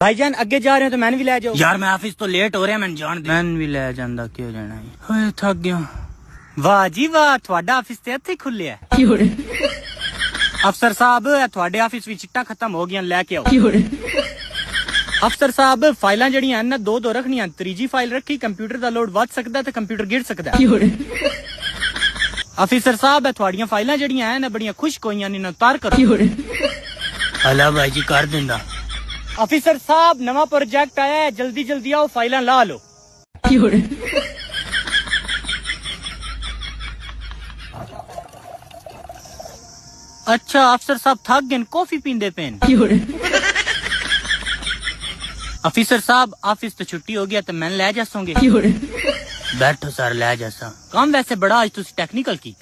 भाईजान अगे जा रहे हो तो मैन भी ले जाओ यार मैं ऑफिस तो लेट हो रहा मैं जान मैं भी ले ਜਾਂਦਾ ਕੀ ਹੋ? ਜਾਣਾ ਓਏ ਥੱਕ ਗਿਆ। ਵਾਹ ਜੀ ਵਾਹ ਤੁਹਾਡਾ ਆਫਿਸ ਤੇ ਇੱਥੇ ਖੁੱਲਿਆ। ਅਫਸਰ ਸਾਹਿਬ ਤੁਹਾਡੇ ਆਫਿਸ ਵਿੱਚ ਚਿੱਟਾ ਖਤਮ ਹੋ ਗਿਆ ਲੈ ਕੇ ਆਓ। ਅਫਸਰ ਸਾਹਿਬ ਫਾਈਲਾਂ ਜਿਹੜੀਆਂ ਹਨ ਨਾ ਦੋ ਦੋ ਰੱਖਣੀਆਂ ਤੀਜੀ ਫਾਈਲ ਰੱਖੀ ਕੰਪਿਊਟਰ ਦਾ ਲੋਡ ਵੱਧ ਸਕਦਾ ਤੇ ਕੰਪਿਊਟਰ ਗਿਰ ਸਕਦਾ। ਅਫਸਰ ਸਾਹਿਬ ਇਹ ਤੁਹਾਡੀਆਂ ਫਾਈਲਾਂ ਜਿਹੜੀਆਂ ਹਨ ਨਾ ਬੜੀਆਂ ਖੁਸ਼ਕ ਹੋਈਆਂ ਨੇ ਨਾ ਉਤਾਰ ਕਰੋ। ਹਲਾ ਭਾਈ ਜੀ ਕਰ ਦਿੰਦਾ। ऑफिसर साहब, नवा प्रोजेक्ट आया है, जल्दी जल्दी आओ, फ़ाइल ला लो। अच्छा अफसर साहब थक गए, कॉफ़ी पींदे पेन अफिसर साहब, ऑफ़िस तो छुट्टी हो गया तो मैं लै जासोगे। बैठो सर, लै जासा। काम वैसे बड़ा, आज तुम टेक्निकल की